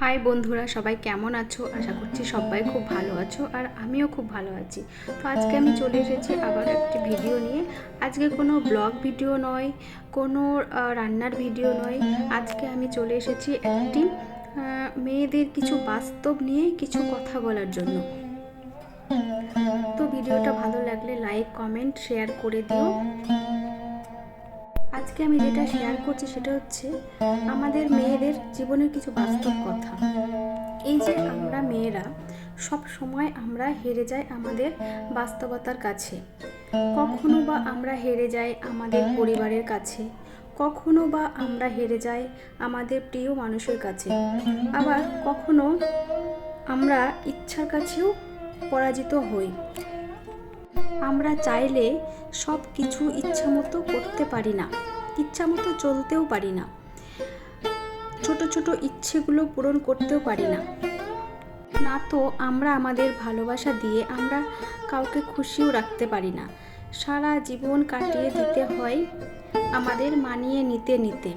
High বন্ধুরা, সবাই কেমন আছো? আশা করছি সবাই খুব ভালো আছো আর আমিও খুব ভালো আছি। তো আজকে আমি চলে এসেছি আবার একটি ভিডিও নিয়ে। আজকে কোনো ব্লগ ভিডিও নয়, কোনো রান্নার ভিডিও নয়। আজকে আমি চলে এসেছি একটি মেয়েদের কিছু বাস্তব নিয়ে কিছু কথা বলার জন্য। তো ভিডিওটা ভালো লাগলে লাইক কমেন্ট শেয়ার করে দিও। আজকে আমি যেটা শেয়ার করছি সেটা হচ্ছে আমাদের মেয়েদের জীবনের কিছু বাস্তব কথা। এই যে আমরা মেয়েরা, সব সময় আমরা হেরে যাই আমাদের বাস্তবতার কাছে। কখনো বা আমরা হেরে যাই আমাদের পরিবারের কাছে। কখনো বা আমরা হেরে যাই আমাদের প্রিয় মানুষের কাছে। আবার কখনো আমরা ইচ্ছার কাছেও পরাজিত হই। আমরা চাইলে সব কিছু ইচ্ছা মতো করতে পারি না। ইচ্ছা মতো চলতেও পারি না। ছোট ছোট ইচ্ছেগুলো পূরণ করতেও পারি না। না তো আমরা আমাদের ভালোবাসা দিয়ে আমরা কাউকে খুশিও রাখতে পারি না। সারা জীবন কাটিয়ে দিতে হয় আমাদের মানিয়ে নিতে নিতে।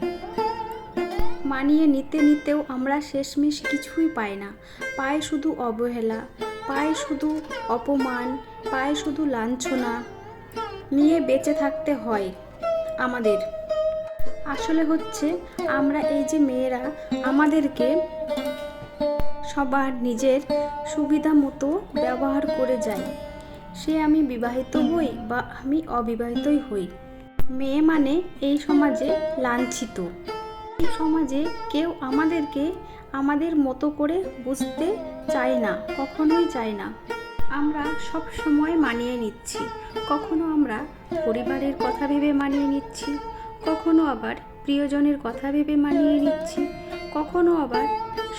মানিয়ে নিতে নিতেও আমরা শেষমেশ কিছুই পাই না। পাই শুধু অবহেলা, পাই শুধু অপমান, পাই শুধু লাঞ্ছনা। নিয়ে বেঁচে থাকতে হয় আমাদের। আসলে হচ্ছে আমরা এই যে মেয়েরা, আমাদেরকে সবার নিজের সুবিধা মতো ব্যবহার করে যাই সে আমি বিবাহিত হই বা আমি অবিবাহিতই হই। মেয়ে মানে এই সমাজে লাঞ্ছিত। এই সমাজে কেউ আমাদেরকে আমাদের মতো করে বুঝতে চায় না, কখনোই চায় না। আমরা সব সময় মানিয়ে নিচ্ছি। কখনো আমরা পরিবারের কথা ভেবে মানিয়ে নিচ্ছি। কখনো আবার প্রিয়জনের কথা ভেবে মানিয়ে নিচ্ছি, কখনো আবার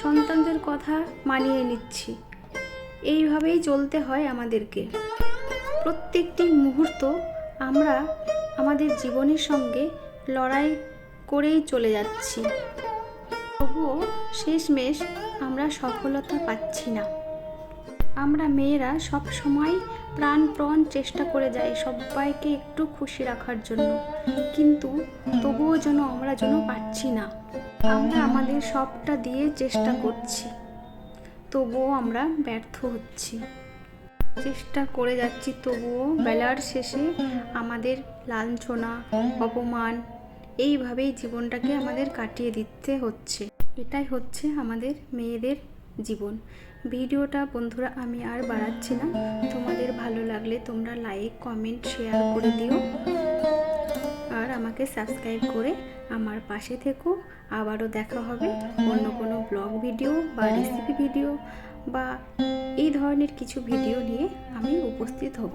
সন্তানদের কথা মানিয়ে নিচ্ছি। এইভাবেই চলতে হয় আমাদেরকে। প্রত্যেকটি মুহূর্ত আমরা আমাদের জীবনের সঙ্গে লড়াই করেই চলে যাচ্ছি। তবুও শেষমেশ আমরা সফলতা পাচ্ছি না। আমরা মেয়েরা সব সময় প্রাণপ্রণ চেষ্টা করে যাই সবাইকে একটু খুশি রাখার জন্য। কিন্তু তবুও যেন আমরা যেন পাচ্ছি না। আমরা আমাদের সবটা দিয়ে চেষ্টা করছি। তবুও আমরা ব্যর্থ হচ্ছি। চেষ্টা করে যাচ্ছি তবুও বেলার শেষে আমাদের লাঞ্ছনা, অপমান, এইভাবেই জীবনটাকে আমাদের কাটিয়ে দিতে হচ্ছে। এটাই হচ্ছে আমাদের মেয়েদের জীবন। ভিডিওটা বন্ধুরা আমি আর বাড়াচ্ছি না। তোমাদের ভালো লাগলে তোমরা লাইক কমেন্ট শেয়ার করে দিও। আর আমাকে সাবস্ক্রাইব করে আমার পাশে থেকো। আবারও দেখা হবে অন্য কোনো ব্লগ ভিডিও বা রেসিপি ভিডিও বা এই ধরনের কিছু ভিডিও নিয়ে আমি উপস্থিত হব।